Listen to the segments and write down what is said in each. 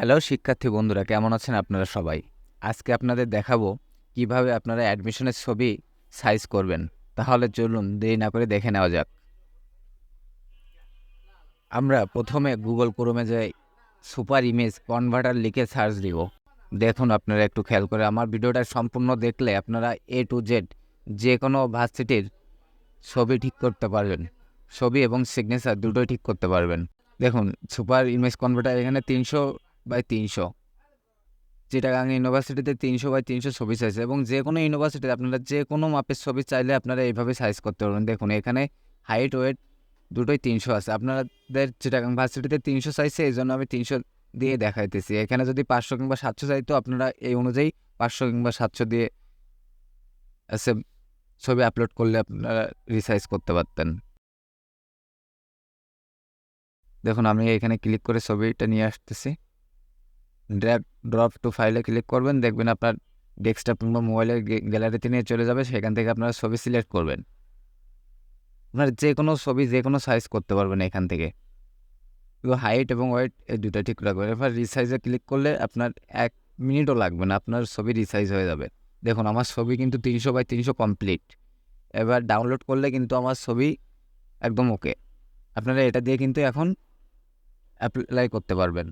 Hello শিক্ষার্থী বন্ধুরা, কেমন আছেন আপনারা সবাই? আজকে আপনাদের দেখাবো কীভাবে আপনারা অ্যাডমিশনের ছবি সাইজ করবেন। তাহলে চলুন দেরি না করে দেখে নেওয়া যাক। আমরা প্রথমে গুগল ক্রোমে যাই সুপার ইমেজ কনভার্টার লিখে সার্চ দিব। দেখুন আপনারা একটু খেয়াল করে, আমার ভিডিওটা সম্পূর্ণ দেখলে আপনারা এ টু জেড যে কোনো ভার্সিটির ছবি ঠিক করতে পারবেন। ছবি এবং সিগনেচার দুটোই ঠিক করতে পারবেন। দেখুন সুপার ইমেজ কনভার্টার এখানে তিনশো বাই তিনশো। চিটাগাং ইউনিভার্সিটিতে তিনশো বাই তিনশো ছবি সাইজ এবং যে কোনো ইউনিভার্সিটিতে আপনারা যে কোনো মাপের ছবি চাইলে আপনারা এইভাবে সাইজ করতে পারবেন। দেখুন, এখানে হাইট ওয়েট দুটোই তিনশো আছে। আপনাদের চিটাগাং ভার্সিটিতে তিনশো চাইছে এই জন্য আমি তিনশো দিয়ে দেখাইতেছি। এখানে যদি পাঁচশো কিংবা সাতশো চাইতো আপনারা এই অনুযায়ী পাঁচশো কিংবা সাতশো দিয়ে এসে ছবি আপলোড করলে আপনারা রিসাইজ করতে পারতেন। দেখুন, আমি এখানে ক্লিক করে ছবিটা নিয়ে আসতেছি। ড্র্যাগ ড্রপ টু ফাইলে ক্লিক করবেন, দেখবেন আপনার ডেস্কটপ কিংবা মোবাইলের গ্যালারিতে নিয়ে চলে যাবে, সেখান থেকে আপনারা ছবি সিলেক্ট করবেন। আপনার যে কোনো ছবি যে কোনো সাইজ করতে পারবেন এখান থেকে। হাইট এবং ওয়েট এই দুটো ঠিক রাখবেন। এবার রিসাইজে ক্লিক করলে আপনার এক মিনিটও লাগবে না, আপনার ছবি রিসাইজ হয়ে যাবে। দেখুন, আমার ছবি কিন্তু তিনশো বাই তিনশো কমপ্লিট এবার ডাউনলোড করলে কিন্তু আমার ছবি একদম ওকে আপনারা এটা দিয়ে কিন্তু এখন অ্যাপ্লাই করতে পারবেন।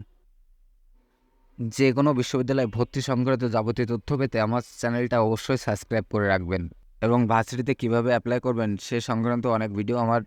যে কোনো বিশ্ববিদ্যালয়ে ভর্তি সংক্রান্ত যাবতীয় তথ্য পেতে আমার চ্যানেলটা অবশ্যই সাবস্ক্রাইব করে রাখবেন। এবং ভার্সিটিতে কীভাবে অ্যাপ্লাই করবেন সে সংক্রান্ত অনেক ভিডিও আমার